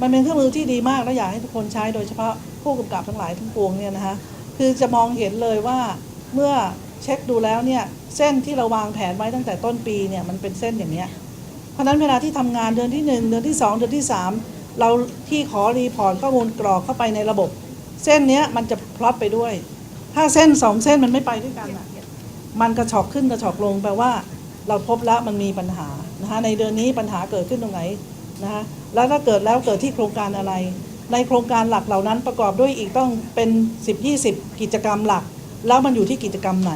มันเป็นเครื่องมือที่ดีมากและอยากให้ทุกคนใช้โดยเฉพาะผู้กำกับทั้งหลายทั้งปวงเนี่ยนะคะคือจะมองเห็นเลยว่าเมื่อเช็คดูแล้วเนี่ยเส้นที่เราวางแผนไว้ตั้งแต่ต้นปีเนี่ยมันเป็นเส้นอย่างเนี้ยเพราะฉะนั้นเวลาที่ทำงานเดือนที่ 1 เดือนที่ 2 เดือนที่ 3 เราที่ขอรีพอร์ตข้อมูลกรอกเข้าไปในระบบ เส้นเนี้ยมันจะพลอตไปด้วย ถ้าเส้นสองเส้นมันไม่ไปด้วยกันอะมันกระชอกขึ้นกระชอกลงแปลว่า เราพบแล้วมันมีปัญหานะคะในเดือนนี้ปัญหาเกิดขึ้นตรงไหนนะคะ แล้วถ้าเกิดแล้วเกิดที่โครงการอะไร ในโครงการหลักเหล่านั้นประกอบด้วยอีกต้องเป็น 10 20 กิจกรรมหลัก แล้วมันอยู่ที่กิจกรรมไหน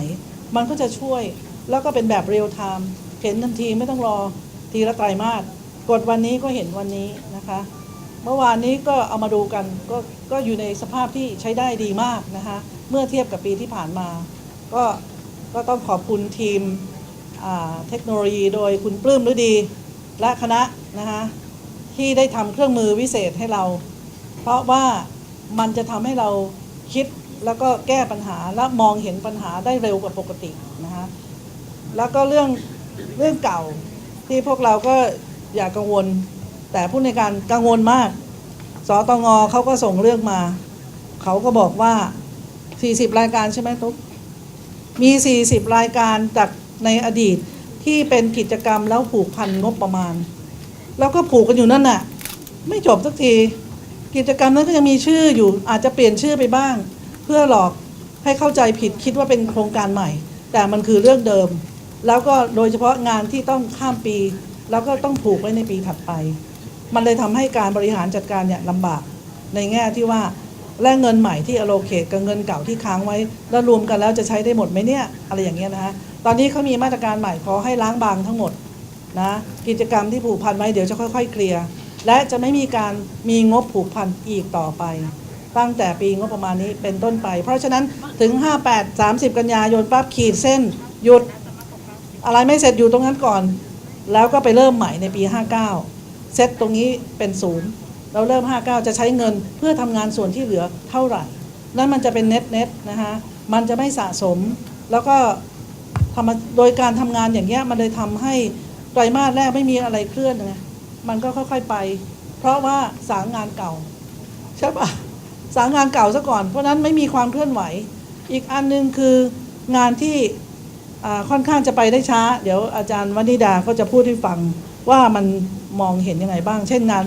มันก็จะช่วยแล้วก็เป็นแบบเรียลไทม์เห็นทันทีไม่ต้องรอทีละไตรมาสกดวันนี้ก็เห็นวันนี้นะคะ เมื่อวานนี้ก็เอามาดูกันก็ก็อยู่ในสภาพที่ใช้ได้ดีมากนะคะ เมื่อเทียบกับปีที่ผ่านมา ก็ก็ต้องขอบคุณทีมเทคโนโลยีโดยคุณปลื้มฤดี และคณะนะคะ ที่ได้ทำเครื่องมือวิเศษให้เรา เพราะว่ามันจะทำให้เราคิดแล้วก็แก้ปัญหาและมองเห็นปัญหาได้เร็วกว่าปกตินะคะแล้วก็เรื่องเรื่องเก่าที่พวกเราก็อย่ากังวล แต่ผู้ในการกังวลมาก สตงเขาก็ส่งเรื่องมา เขาก็บอกว่า 40 รายการใช่ไหมตุ๊กมี 40 รายการจากในอดีตที่เป็นกิจกรรมแล้วผูกพันงบประมาณ แล้วก็ผูกกันอยู่นั่นน่ะ ไม่จบสักที กิจกรรมนั้นก็ยังมีชื่ออยู่อาจจะเปลี่ยนชื่อไปบ้าง เพื่อหลอกให้เข้าใจผิดคิดว่าเป็นโครงการใหม่ แต่มันคือเรื่องเดิม แล้วก็โดยเฉพาะงานที่ต้องข้ามปี แล้วก็ต้องผูกไว้ในปีถัดไป มันเลยทำให้การบริหารจัดการเนี่ยลำบากในแง่ที่ว่าแลกเงินใหม่ที่อโลเ e กับเงินเก่าที่ค้างไว้ แล้วรวมกันแล้วจะใช้ได้หมดไหมเนี่ย อะไรอย่างเงี้ยนะฮะตอนนี้เขามีมาตรการใหม่ขอให้ล้างบางทั้งหมด นะกิจกรรมที่ผูกพันไว้เดี๋ยวจะค่อย ๆ เคลียร์ และจะไม่มีการมีงบผูกพันอีกต่อไป ตั้งแต่ปีงบประมาณนี้เป็นต้นไป เพราะฉะนั้นถึง 58 30 กันยายนปั๊บขีดเส้นหยุด อะไรไม่เสร็จอยู่ตรงนั้นก่อน แล้วก็ไปเริ่มใหม่ในปี 59 เซตตรงนี้เป็นศูนย์เราเริ่ม 59 จะใช้เงินเพื่อทำงานส่วนที่เหลือเท่าไหร่ นั่นมันจะเป็นเน็ตเน็ตนะคะมันจะไม่สะสมแล้วก็ทำโดยการทำงานอย่างเงี้ยมันเลยทำให้ ไตรมาสแรกไม่มีอะไรเคลื่อนไงมันก็ค่อยๆไป เพราะว่าสางงานเก่าใช่ปะสางงานเก่าซะก่อน เพราะนั้นไม่มีความเคลื่อนไหว อีกอันหนึงคืองานที่ค่อนข้างจะไปได้ช้า เดี๋ยวอาจารย์วันิดาก็จะพูดให้ฟังว่ามันมองเห็นยังไงบ้าง เช่นงาน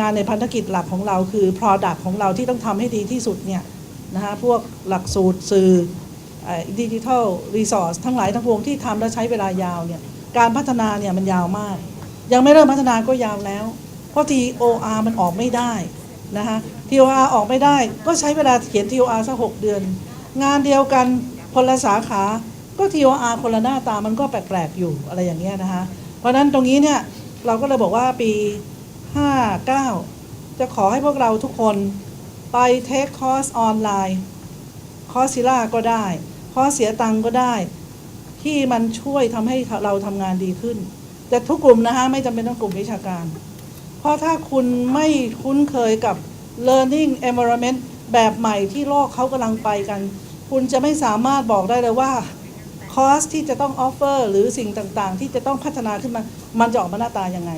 งานในพันธกิจหลักของเราคือ Product ของเราที่ต้องทำให้ดีที่สุดเนี่ยนะฮะพวกหลักสูตรสื่อดิจิทัลรีซอสทั้งหลายทั้งปวงที่ทำแล้วใช้เวลายาวเนี่ย การพัฒนาเนี่ยมันยาวมาก ยังไม่เริ่มพัฒนาก็ยาวแล้ว เพราะ TOR มันออกไม่ได้นะคะ TOR ออกไม่ได้ ก็ใช้เวลาเขียน TOR สักหกเดือน งานเดียวกันคนละสาขาก็ TOR คนละหน้าตามันก็แปลกๆอยู่อะไรอย่างเงี้ยนะคะ เพราะนั้นตรงนี้เนี่ยเราก็เลยบอกว่าปี 59 จะขอให้พวกเราทุกคนไปเทคคอร์สออนไลน์คอร์สซิล่าก็ได้ คอร์สเสียตังก็ได้ ที่มันช่วยทำให้เราทำงานดีขึ้น แต่ทุกกลุ่มนะคะไม่จำเป็นต้องกลุ่มวิชาการ เพราะถ้าคุณไม่คุ้นเคยกับ learning environment แบบใหม่ที่โลกเขากำลังไปกัน คุณจะไม่สามารถบอกได้เลยว่าคอร์สที่จะต้องออฟเฟอร์หรือสิ่งต่างๆ ที่จะต้องพัฒนาขึ้นมา มันจะออกมาหน้าตายังไง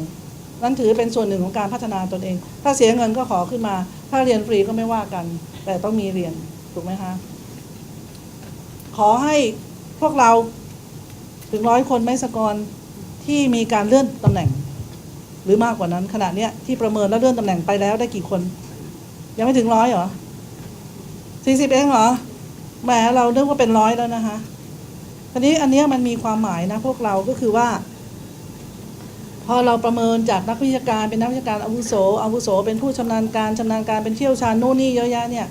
นั่นถือเป็นส่วนหนึ่งของการพัฒนาตนเอง ถ้าเสียเงินก็ขอขึ้นมา ถ้าเรียนฟรีก็ไม่ว่ากัน แต่ต้องมีเรียน ถูกไหมคะ ขอให้พวกเรา ถึงร้อยคนไหม่สกรที่มีการเลื่อนตำแหน่ง หรือมากกว่านั้นขณะเนี้ยที่ประเมินแล้วเลื่อนตำแหน่งไปแล้วได้กี่คน ยังไม่ถึงร้อยเหรอสี่สิบเองเหรอแหมเราเรียกว่าเป็นร้อยแล้วนะคะทีนี้อันเนี้ยมันมีความหมายนะพวกเราก็คือว่า พอเราประเมินจากนักวิชาการเป็นนักวิชาการอาวุโสอาวุโส เป็นผู้ชำนาญการชำนาญการเป็นเชี่ยวชาญโน่นนี่เยอะแยะเนี่ย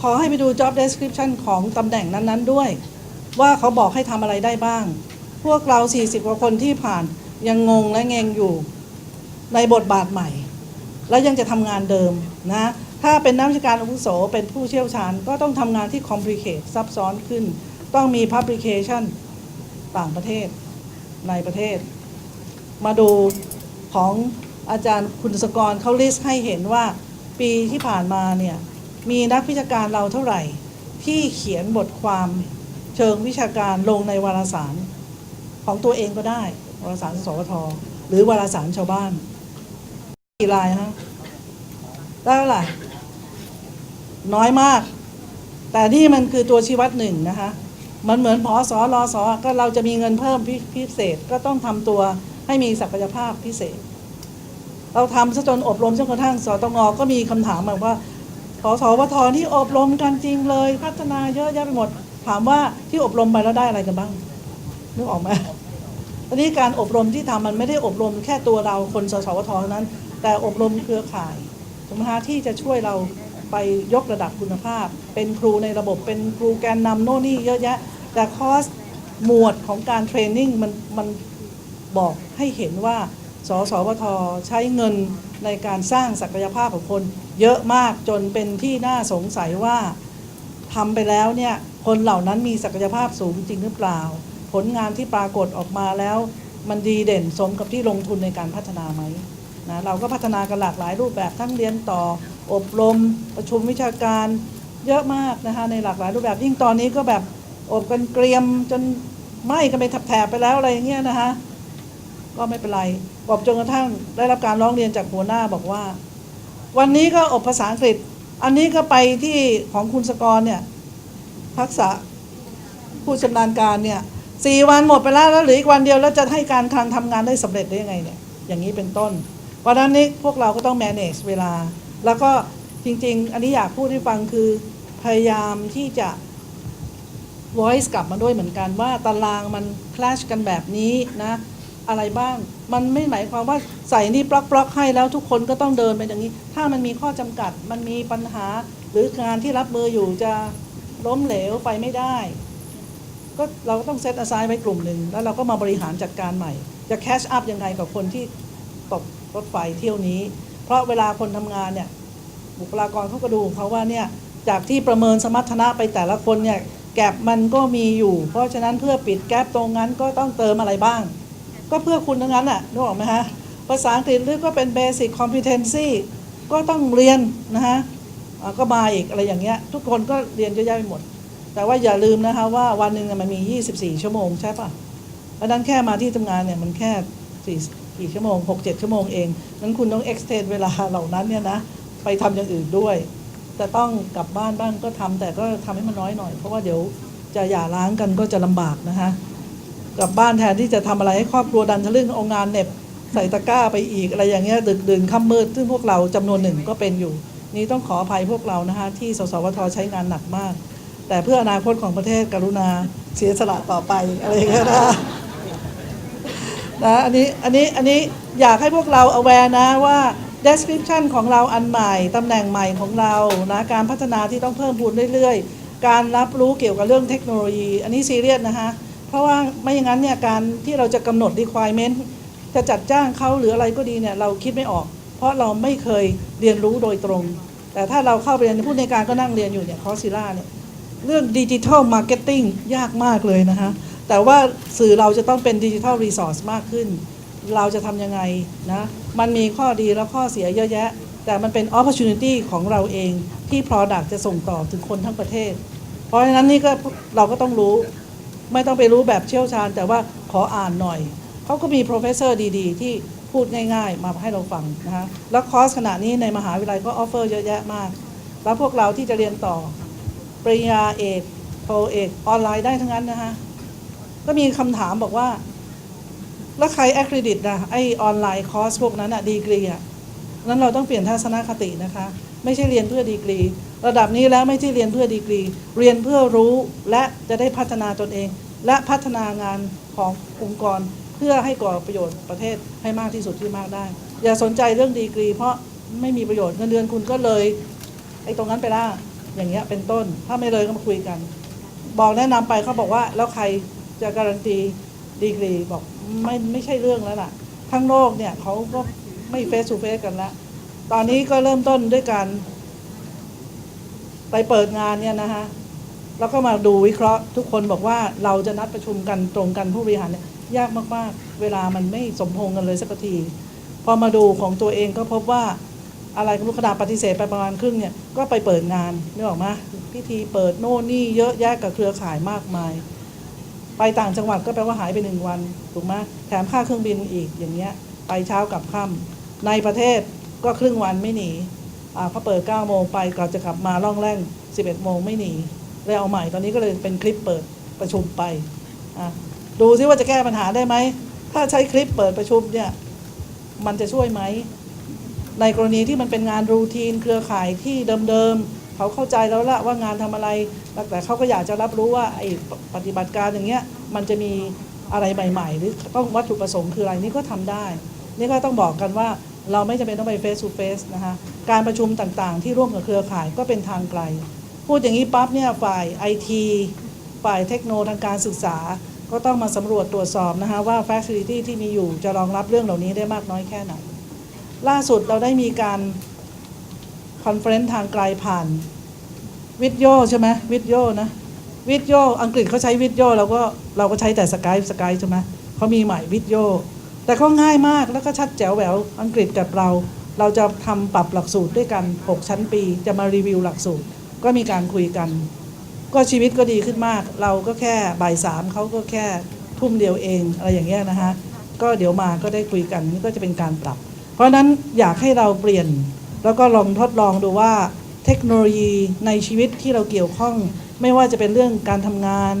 ขอให้ไปดู job description ของตำแหน่งนั้น ๆ ด้วย ว่าเขาบอกให้ทำอะไรได้บ้าง พวกเรา 40 กว่าคนที่ผ่านยังงงและเงงอยู่ในบทบาทใหม่ แล้วยังจะทำงานเดิมนะ ถ้าเป็นนักวิชาการอาวุโสเป็นผู้เชี่ยวชาญก็ต้องทำงานที่ complicate ซับซ้อนขึ้น ต้องมี publication ต่างประเทศในประเทศ มาดูของอาจารย์คุณสกรเขาลิสต์ให้เห็นว่าปีที่ผ่านมาเนี่ยมีนักวิชาการเราเท่าไหร่ ที่เขียนบทความเชิงวิชาการลงในวารสาร ของตัวเองก็ได้วารสารสวทหรือวารสารชาวบ้านกี่รายฮะได้เท่าไหร่น้อยมาก แต่นี่มันคือตัวชี้วัดหนึ่งนะคะ มันเหมือนพอสอรอสอก็เราจะมีเงินเพิ่มพิพิเศษก็ต้องทำตัวให้มีศักยภาพพิเศษ เราทำซะจนอบรมจนกระทั่งสตงก็มีคำถามแบบว่าพอสวทนี่อบรมกันจริงเลย พัฒนาเยอะแยะไปหมด ถามว่าที่อบรมไปแล้วได้อะไรกันบ้าง นึกออกไหมตอนนี้การอบรมที่ทำมันไม่ได้อบรมแค่ตัวเราคนสสวทนั้น แต่อบรมเครือข่ายถูกไหมคะที่จะช่วยเราไปยกระดับคุณภาพ เป็นครูในระบบเป็นครูแกนนำโน่นนี่เยอะแยะ แต่คอสหมวดของการเทรนนิ่งมันมันบอกให้เห็นว่าสสวทใช้เงินในการสร้างศักยภาพของคน เยอะมากจนเป็นที่น่าสงสัยว่าทำไปแล้วเนี่ยคนเหล่านั้นมีศักยภาพสูงจริงหรือเปล่า ผลงานที่ปรากฏออกมาแล้ว มันดีเด่นสมกับที่ลงทุนในการพัฒนาไหมนะเราก็พัฒนากันหลากหลายรูปแบบทั้งเรียนต่อ อบรม ประชุมวิชาการเยอะมากนะคะในหลากหลายรูปแบบยิ่งตอนนี้ก็แบบอบกันเกรียมจนไหม้กันไปแถบไปแล้วอะไรอย่างเงี้ยนะคะก็ไม่เป็นไรบอกจนกระทั่งได้รับการร้องเรียนจากหัวหน้าบอกว่า วันนี้ก็อบภาษาอังกฤษ อันนี้ก็ไปที่ของคุณสกรเนี่ยทักษะผู้ชำนาญการเนี่ย สี่วันหมดไปแล้วแล้วเหลืออีกวันเดียวแล้วจะให้การคลังทำงานได้สำเร็จได้ยังไงเนี่ยอย่างนี้เป็นต้น เพราะฉะนั้นนี่พวกเราก็ต้อง manage เวลา แล้วก็จริง ๆ อันนี้อยากพูดให้ฟังคือพยายามที่จะ voice กลับมาด้วยเหมือนกันว่าตารางมัน clash กันแบบนี้นะ อะไรบ้าง มันไม่หมายความว่าใส่นี่บล็อกบล็อกให้แล้วทุกคนก็ต้องเดินไปอย่างนี้ ถ้ามันมีข้อจำกัดมันมีปัญหา หรืองานที่รับมืออยู่จะล้มเหลวไปไม่ได้ ก็เราก็ต้องเซตอ s ไซ n ไว้กลุ่มหนึ่งแล้วเราก็มาบริหารจัดการใหม่ จะแคชอัพยังไงกับคนที่ตกรถไฟเที่ยวนี้ เพราะเวลาคนทำงานเนี่ยบุคลากรเขาก็ดูเขาว่าเนี่ยจากที่ประเมินสมรรถนะไปแต่ละคนเนี่ยแกลบมันก็มีอยู่ เพราะฉะนั้นเพื่อปิดแกลบตรงนั้นก็ต้องเติมอะไรบ้าง ก็เพื่อคุณทั้งนั้นอะนึกออกไหมฮะภาษาอังกฤษหรือก็เป็น basic competency ก็ต้องเรียนนะฮะก็มาอีกอะไรอย่างเงี้ยทุกคนก็เรียนเยอะแยะไปหมด แต่ว่าอย่าลืมนะคะว่าวันหนึ่งมันมี 24 ชั่วโมงใช่ปะเพราะนั้นแค่มาที่ทำงานเนี่ยมันแค่สี่กี่ชั่วโมง 6-7 ชั่วโมงเองนั้นคุณต้อง extend เวลาเหล่านั้นเนี่ยนะไปทำอย่างอื่นด้วยแต่ต้องกลับบ้านบ้างก็ทำแต่ก็ทำให้มันน้อยหน่อย เพราะว่าเดี๋ยวจะหย่าร้างกันก็จะลำบากนะคะกลับบ้านแทนที่จะทำอะไรให้ครอบครัวดันทะลึ่งเอางานเน็บใส่ตะกร้าไปอีกอะไรอย่างเงี้ยดึกดื่นค่ำมืดซึ่งพวกเราจำนวนหนึ่งก็เป็นอยู่ นี่ต้องขออภัยพวกเรานะคะที่สสวทใช้งานหนักมาก แต่เพื่ออนาคตของประเทศกรุณาเสียสละต่อไปอะไรอย่างเงี้ยนะนะอันนี้อันนี้อันนี้อยากให้พวกเรา aware นะว่า description ของเราอันใหม่ ตำแหน่งใหม่ของเรานะการพัฒนาที่ต้องเพิ่มพูนเรื่อยๆ การรับรู้เกี่ยวกับเรื่องเทคโนโลยี อันนี้ซีเรียสนะคะ เพราะว่าไม่อย่างนั้นเนี่ยการที่เราจะกำหนด requirement จะจัดจ้างเขาหรืออะไรก็ดีเนี่ยเราคิดไม่ออก เพราะเราไม่เคยเรียนรู้โดยตรง แต่ถ้าเราเข้าไปเรียนผู้ในการก็นั่งเรียนอยู่เนี่ยคอร์ซิล่าเนี่ย เรื่องดิจิทัลมาร์เก็ตติ้งยากมากเลยนะคะแต่ว่าสื่อเราจะต้องเป็นดิจิทัลรีซอสมากขึ้น เราจะทำยังไงนะมันมีข้อดีและข้อเสียเยอะแยะ แต่มันเป็น opportunity ของเราเองที่ product จะส่งต่อถึงคนทั้งประเทศ เพราะฉะนั้นนี่ก็เราก็ต้องรู้ไม่ต้องไปรู้แบบเชี่ยวชาญ แต่ว่าขออ่านหน่อย เขาก็มี professor ดีๆ ที่พูดง่ายๆ มาให้เราฟังนะคะแล้วคอร์สขณะนี้ในมหาวิทยาลัยก็ออฟเฟอร์เยอะแยะมาก แล้วพวกเราที่จะเรียนต่อ ปริญญาเอกโทเอกออนไลน์ได้ทั้งนั้นนะคะก็มีคำถามบอกว่า แล้วใครแอคเครดิตนะไอออนไลน์คอร์สพวกนั้นอะดีกรีอะนั้นเราต้องเปลี่ยนทัศนคตินะคะ ไม่ใช่เรียนเพื่อดีกรี ระดับนี้แล้วไม่ใช่เรียนเพื่อดีกรี เรียนเพื่อรู้และจะได้พัฒนาตนเอง และพัฒนางานขององค์กรเพื่อให้ก่อประโยชน์ประเทศให้มากที่สุดที่มากได้ อย่าสนใจเรื่องดีกรี เพราะไม่มีประโยชน์เงินเดือนคุณก็เลยไอ้ตรงนั้นไปละ อย่างเงี้ยเป็นต้น ถ้าไม่เลยก็มาคุยกัน บอกแนะนำไปเขาบอกว่า แล้วใครจะการันตีดีกรีบอกไม่ไม่ใช่เรื่องแล้วล่ะทั้งโลกเนี่ยเขาก็ไม่เฟส o ูเฟสกันล้วตอนนี้ก็เริ่มต้นด้วยการไปเปิดงานเนี่ยนะคะแล้วก็มาดูวิเคราะห์ทุกคนบอกว่าเราจะนัดประชุมกันตรงกันผู้บริหารเนี่ยยากมากๆ เวลามันไม่สมพงกันเลยสักที พอมาดูของตัวเองก็พบว่า อะไรก็รู้ขนาดปฏิเสธไปประมาณครึ่งเนี่ยก็ไปเปิดงานนึกออกมาพิธีเปิดโน่นนี่เยอะแยะกับเครือข่ายมากมาย ไปต่างจังหวัดก็แปลว่าหายไปหนึ่งวันถูกไหมแถมค่าเครื่องบินอีกอย่างเงี้ยไปเช้ากลับค่ำในประเทศก็ครึ่งวันไม่หนีอ่าเขาเปิด9โมงไปก่อนจะกลับมาล่องแร่ง 11โมงไม่หนีเลยเอาใหม่ตอนนี้ก็เลยเป็นคลิปเปิดประชุมไปอะดูซิว่าจะแก้ปัญหาได้ไหมถ้าใช้คลิปเปิดประชุมเนี่ยมันจะช่วยไหม ในกรณีที่มันเป็นงานรูทีน เครือข่ายที่เดิมๆเขาเข้าใจแล้วละว่างานทำอะไร แต่เขาก็อยากจะรับรู้ว่าไอ้ปฏิบัติการอย่างเงี้ยมันจะมีอะไรใหม่ๆ หรือต้องวัตถุประสงค์คืออะไรนี่ก็ทำได้ นี่ก็ต้องบอกกันว่าเราไม่จำเป็นต้องไปเฟส to เฟสนะคะการประชุมต่างๆ ที่ร่วมกับเครือข่ายก็เป็นทางไกล พูดอย่างนี้ปั๊บเนี่ยฝ่ายไอทีฝ่ายเทคโนทางการศึกษา ก็ต้องมาสำรวจตรวจสอบนะคะว่า Facility ที่มีอยู่จะรองรับเรื่องเหล่านี้ได้มากน้อยแค่ไหน ล่าสุดเราได้มีการคอนเฟรนซ์ทางไกลผ่านวิดโยใช่ไหมวิดโยนะวิดโยอังกฤษเขาใช้วิดโยเราก็เราก็ใช้แต่สกายสกายใช่ไหมเขามีใหม่วิดโยแต่ก็ง่ายมากแล้วก็ชัดแจ๋วแหววอังกฤษกับเรา เราจะทำปรับหลักสูตรด้วยกัน 6 ชั้นปี จะมารีวิวหลักสูตร ก็มีการคุยกัน ก็ชีวิตก็ดีขึ้นมาก เราก็แค่บ่ายสามเขาก็แค่ทุ่มเดียวเองอะไรอย่างเงี้ยนะคะก็เดี๋ยวมาก็ได้คุยกันนี่ก็จะเป็นการปรับ เพราะนั้นอยากให้เราเปลี่ยน แล้วก็ลองทดลองดูว่าเทคโนโลยีในชีวิตที่เราเกี่ยวข้อง ไม่ว่าจะเป็นเรื่องการทำงาน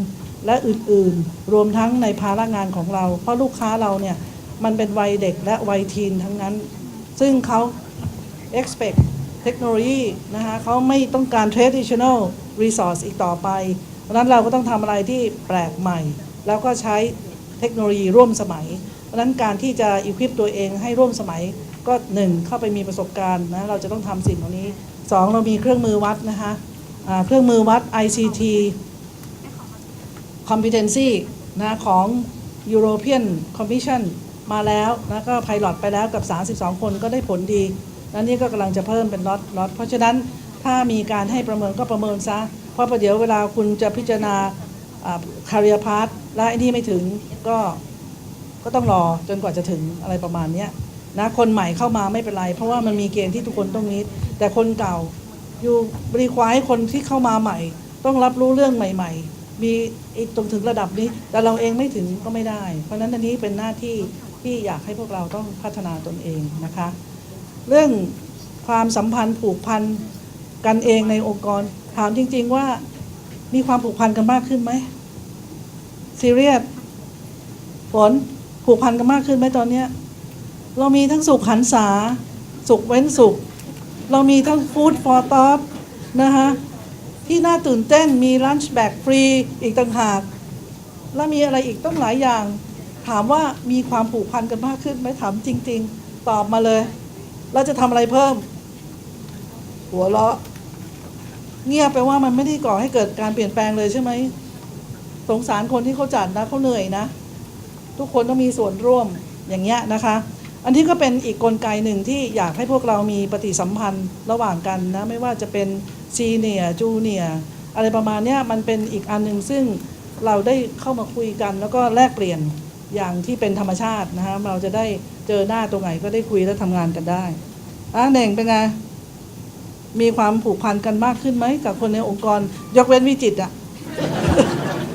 และอื่นๆ รวมทั้งในภาระงานของเรา เพราะลูกค้าเราเนี่ยมันเป็นวัยเด็กและวัยทีนทั้งนั้น ซึ่งเขา expect เทคโนโลยีนะคะเขาไม่ต้องการ traditional resource อีกต่อไป เพราะนั้นเราก็ต้องทำอะไรที่แปลกใหม่ แล้วก็ใช้เทคโนโลยีร่วมสมัย ราะฉะนั้นการที่จะอีควิปตัวเองให้ร่วมสมัยก็หนึ่งเข้าไปมีประสบการณ์นะเราจะต้องทำสิ่งเหล่านี้สองเรามีเครื่องมือวัดนะคะอ่าเครื่องมือวัด ICT competency นะของ European Commission มาแล้วนะก็ไพลอตไปแล้วกับ 32 คนก็ได้ผลดีแล้วนี่ก็กำลังจะเพิ่มเป็นล็อตล็อตเพราะฉะนั้นถ้ามีการให้ประเมินก็ประเมินซะ เพราะประเดี๋ยวเวลาคุณจะพิจารณาคาเรียพาร์ทและไอ้นี่ไม่ถึงก็ ก็ต้องรอจนกว่าจะถึงอะไรประมาณนี้นะคนใหม่เข้ามาไม่เป็นไร เพราะว่ามันมีเกณฑ์ที่ทุกคนต้องนิดแต่คนเก่าอยู่บริควายคนที่เข้ามาใหม่ ต้องรับรู้เรื่องใหม่ ๆ มีอกตรงถึงระดับนี้ แต่เราเองไม่ถึงก็ไม่ได้ เพราะฉะนั้นอันนี้เป็นหน้าที่ที่อยากให้พวกเราต้องพัฒนาตนเองนะคะ เรื่องความสัมพันธ์ผูกพันกันเองในองค์กร ถามจริง ๆว่ามีความผูกพันกันมากขึ้นไหมซีเรียสฝน ผูกพันกันมากขึ้นไหมตอนเนี้ยเรามีทั้งสุขหันษา สุขเว้นสุข เรามีทั้งฟู้ดฟอร์ท็อปนะคะที่น่าตื่นเต้นมีลันช์แบกฟรีอีกต่างหาก แล้วมีอะไรอีกต้องหลายอย่าง ถามว่ามีความผูกพันกันมากขึ้นไหมถามจริง ๆ ตอบมาเลยเราจะทำอะไรเพิ่ม หัวเราะเงียบไปว่ามันไม่ได้ก่อให้เกิดการเปลี่ยนแปลงเลยใช่ไหมสงสารคนที่เขาจัดนะเขาเหนื่อยนะ ทุกคนต้องมีส่วนร่วมอย่างเงี้ยนะคะ อันนี้ก็เป็นอีกกลไกหนึ่งที่อยากให้พวกเรามีปฏิสัมพันธ์ระหว่างกันนะไม่ว่าจะเป็นซีเนียจูเนียอะไรประมาณเนี้ยมันเป็นอีกอันหนึ่งซึ่งเราได้เข้ามาคุยกัน แล้วก็แลกเปลี่ยนอย่างที่เป็นธรรมชาตินะคะเราจะได้เจอหน้าตรงไหนก็ได้คุยและทำงานกันได้อะเน่งเป็นไงมีความผูกพันกันมากขึ้นไหมกับคนในองค์กร ยกเว้นวิจิตอะ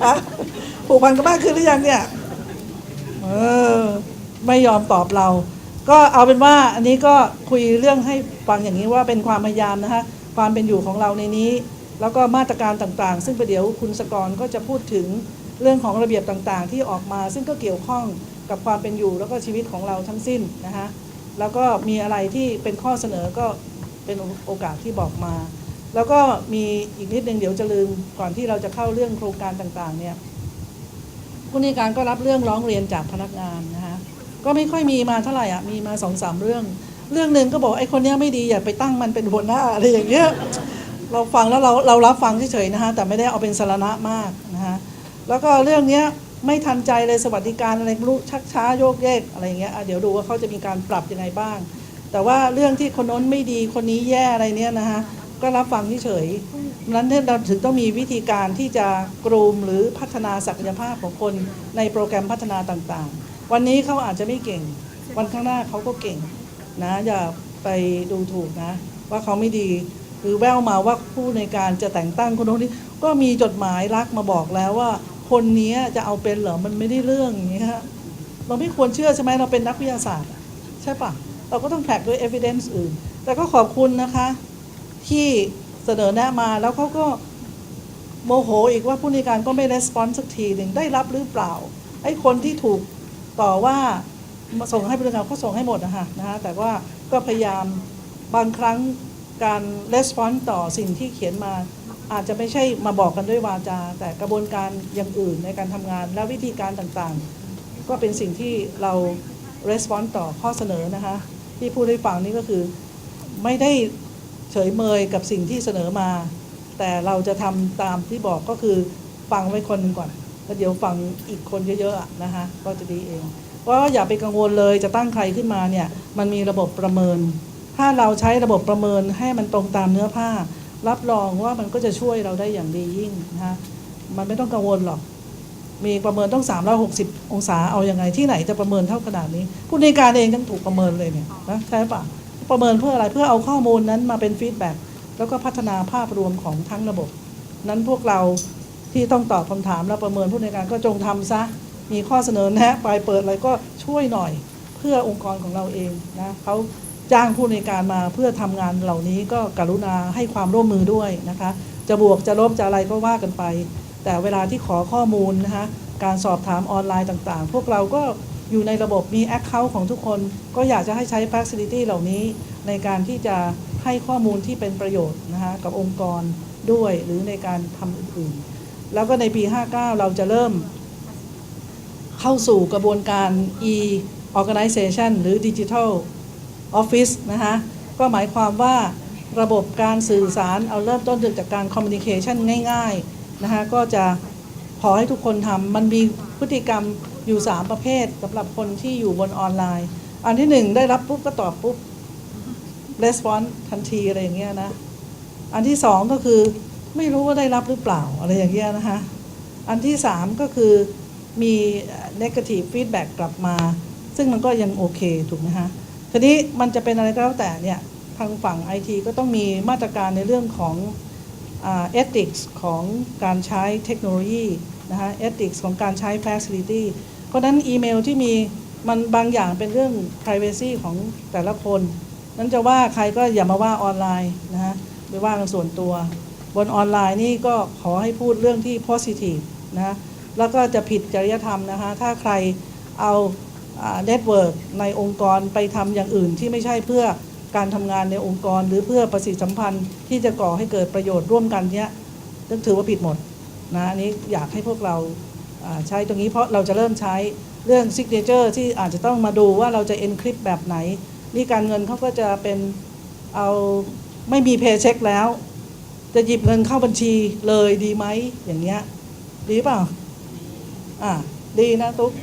อะผูกพันกันมากขึ้นหรือยังเนี่ย เออ ไม่ยอมตอบเรา ก็เอาเป็นว่าอันนี้ก็คุยเรื่องให้ฟังอย่างนี้ว่าเป็นความพยายามนะคะความเป็นอยู่ของเราในนี้ แล้วก็มาตรการต่างๆ ซึ่งประเดี๋ยวคุณสกรก็จะพูดถึงเรื่องของระเบียบต่างๆ ที่ออกมา ซึ่งก็เกี่ยวข้องกับความเป็นอยู่แล้วก็ชีวิตของเราทั้งสิ้นนะคะแล้วก็มีอะไรที่เป็นข้อเสนอก็เป็นโอกาสที่บอกมา แล้วก็มีอีกนิดนึงเดี๋ยวจะลืมก่อนที่เราจะเข้าเรื่องโครงการต่างๆเนี่ย ผู้นวยการก็รับเรื่องร้องเรียนจากพนักงานนะคะก็ไม่ค่อยมีมาเท่าไหร่อะมีมาสองสามเรื่อง เรื่องหนึ่งก็บอกไอ้คนเนี้ยไม่ดีอย่าไปตั้งมันเป็นหัวหน้าอะไรอย่างเงี้ยเราฟังแล้วเราเรารับฟังเฉยๆนะคะแต่ไม่ได้เอาเป็นสาระมากนะคะแล้วก็เรื่องเนี้ยไม่ทันใจเลยสวัสดิการอะไรรู้ชักช้าโยกเยกอะไรอย่างเงี้ยเดี๋ยวดูว่าเขาจะมีการปรับยังไงบ้าง แต่ว่าเรื่องที่คนน้นไม่ดีคนนี้แย่อะไรเนี้ยนะคะ ก็รับฟังเฉยๆนั้นเราถึงต้องมีวิธีการที่จะกรูมหรือพัฒนาศักยภาพของคนในโปรแกรมพัฒนาต่างๆ วันนี้เขาอาจจะไม่เก่ง วันข้างหน้าเขาก็เก่งนะอย่าไปดูถูกนะ ว่าเขาไม่ดีหรือแววมาว่าผู้ในการจะแต่งตั้งคนนี้ก็มีจดหมายรักมาบอกแล้วว่า คนนี้จะเอาเป็นเหรอมันไม่ได้เรื่องอย่างนี้ฮะเราไม่ควรเชื่อใช่ไหมเราเป็นนักวิทยาศาสตร์ ใช่ปะเราก็ต้องแท็กด้วย evidence อื่น แต่ก็ขอบคุณนะคะ ที่เสนอแนะมาแล้วเขาก็โมโหอีกว่าผู้ในวยการก็ไม่レスปอนสักทีหนึ่งได้รับหรือเปล่าไอ้คนที่ถูกต่อว่ามาส่งให้ผู้ในวยการเขาส่งให้หมดนะคะนะฮะแต่ว่าก็พยายามบางครั้งการレスปอนต่อสิ่งที่เขียนมา อาจจะไม่ใช่มาบอกกันด้วยวาจา แต่กระบวนการอย่างอื่นในการทำงานและวิธีการต่างๆ ก็เป็นสิ่งที่เราレスปอนต่อข้อเสนอนะคะ ที่พูดให้ฟังนี่ก็คือไม่ได้ เฉยเมยกับสิ่งที่เสนอมา แต่เราจะทำตามที่บอกก็คือฟังไว้คนหนึ่งก่อนแล้วเดี๋ยวฟังอีกคนเยอะๆนะคะก็จะดีเองเพราะอย่าไปกังวลเลยจะตั้งใครขึ้นมาเนี่ยมันมีระบบประเมิน ถ้าเราใช้ระบบประเมินให้มันตรงตามเนื้อผ้า รับรองว่ามันก็จะช่วยเราได้อย่างดียิ่งนะคะมันไม่ต้องกังวลหรอก มีประเมินต้อง 360 องศาเอาอยัางไงที่ไหนจะประเมินเท่าขนาดนี้ ผู้ในการเองต้องถูกประเมินเลยเนี่ยนะใช่ปะ ประเมินเพื่ออะไรเพื่อเอาข้อมูลนั้นมาเป็นฟีดแบ็กแล้วก็พัฒนาภาพรวมของทั้งระบบ นั้นพวกเราที่ต้องตอบคำถามและประเมินผู้ในการก็จงทำซะ มีข้อเสนอแนะไปเปิดอะไรก็ช่วยหน่อย เพื่อองค์กรของเราเองนะเขาจ้างผู้ในการมาเพื่อทำงานเหล่านี้ก็กรุณาให้ความร่วมมือด้วยนะคะ จะบวกจะลบจะอะไรก็ว่ากันไป แต่เวลาที่ขอข้อมูลนะคะการสอบถามออนไลน์ต่างๆ พวกเราก็ อยู่ในระบบมี Account ของทุกคน ก็อยากจะให้ใช้ Facility เหล่านี้ในการที่จะให้ข้อมูลที่เป็นประโยชน์นะคะกับองค์กรด้วยหรือในการทำอื่นๆ แล้วก็ในปี 59 เราจะเริ่มเข้าสู่กระบวนการ e-organization หรือ digital office นะคะก็หมายความว่าระบบการสื่อสารเอาเริ่มต้นจากการ communication ง่ายๆนะคะก็จะขอให้ทุกคนทำมันมีพฤติกรรม อยู่ 3 ประเภทสำหรับคนที่อยู่บนออนไลน์ อันที่1ได้รับปุ๊บก็ตอบปุ๊บ response ทันทีอะไรอย่างเงี้ยนะ อันที่2ก็คือไม่รู้ว่าได้รับหรือเปล่าอะไรอย่างเงี้ยนะคะ อันที่3ก็คือมี negative feedback กลับมา ซึ่งมันก็ยังโอเคถูกไหมคะทีนี้มันจะเป็นอะไรก็แล้วแต่เนี่ยทางฝั่ง IT ก็ต้องมีมาตรการในเรื่องของเอ่า ethics ของการใช้เทคโนโลยีนะคะ ethics ของการใช้ facility เพราะนั้นอีเมลที่มีมันบางอย่างเป็นเรื่อง privacy ของแต่ละคน นั้นจะว่าใครก็อย่ามาว่าออนไลน์นะฮะไปว่ากันส่วนตัว บนออนไลน์นี่ก็ขอให้พูดเรื่องที่ positive นะแล้วก็จะผิดจริยธรรมนะคะ ถ้าใครเอาเน็ตเวิร์กในองค์กรไปทำอย่างอื่นที่ไม่ใช่เพื่อการทำงานในองค์กร หรือเพื่อประสิทธิสัมพันธ์ที่จะก่อให้เกิดประโยชน์ร่วมกันเนี้ยต้องถือว่าผิดหมดนะอันนี้อยากให้พวกเรา ใช้ตรงนี้เพราะเราจะเริ่มใช้เรื่อง Signature ที่อาจจะต้องมาดูว่าเราจะ encrypt แบบไหน นี่การเงินเขาก็จะเป็นเอาไม่มีเพย์เช็คแล้ว จะหยิบเงินเข้าบัญชีเลยดีไหมอย่างเงี้ยดีเปล่าอ่าดีนะตุ๊ก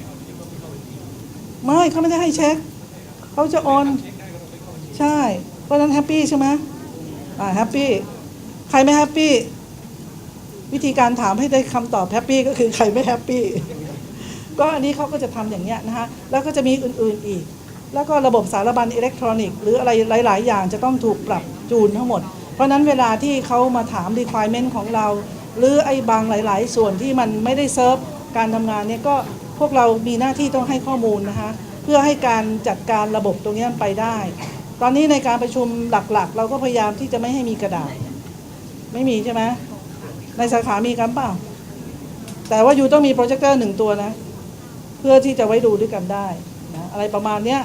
ไม่เขาไม่ได้ให้เช็คเขาจะโอนใช่เพราะฉะนั้นแฮปปี้ใช่ไหมอ่าแฮปปี้ใครไม่แฮปปี้ วิธีการถามให้ได้คำตอบแฮปปี้ก็คือใครไม่แฮปปี้ก็อันนี้เขาก็จะทำอย่างเงี้ยนะคะแล้วก็จะมีอื่นๆอีก แล้วก็ระบบสารบัญอิเล็กทรอนิกส์หรืออะไรหลาย ๆ อย่างจะต้องถูกปรับจูนทั้งหมด เพราะฉะนั้นเวลาที่เขามาถาม requirement ของเรา หรือไอ้บางหลาย ๆ ส่วนที่มันไม่ได้เซิร์ฟการทำงานเนี่ยก็พวกเรามีหน้าที่ต้องให้ข้อมูลนะคะเพื่อให้การจัดการระบบตรงนี้ไปได้ ตอนนี้ในการประชุมหลัก ๆ เราก็พยายามที่จะไม่ให้มีกระดาษ ไม่มีใช่ไหม ในสาขามีกันเปล่า แต่ว่าอยู่ต้องมีโปรเจคเตอร์หนึ่งตัวนะ เพื่อที่จะไว้ดูด้วยกันได้นะอะไรประมาณเนี้ย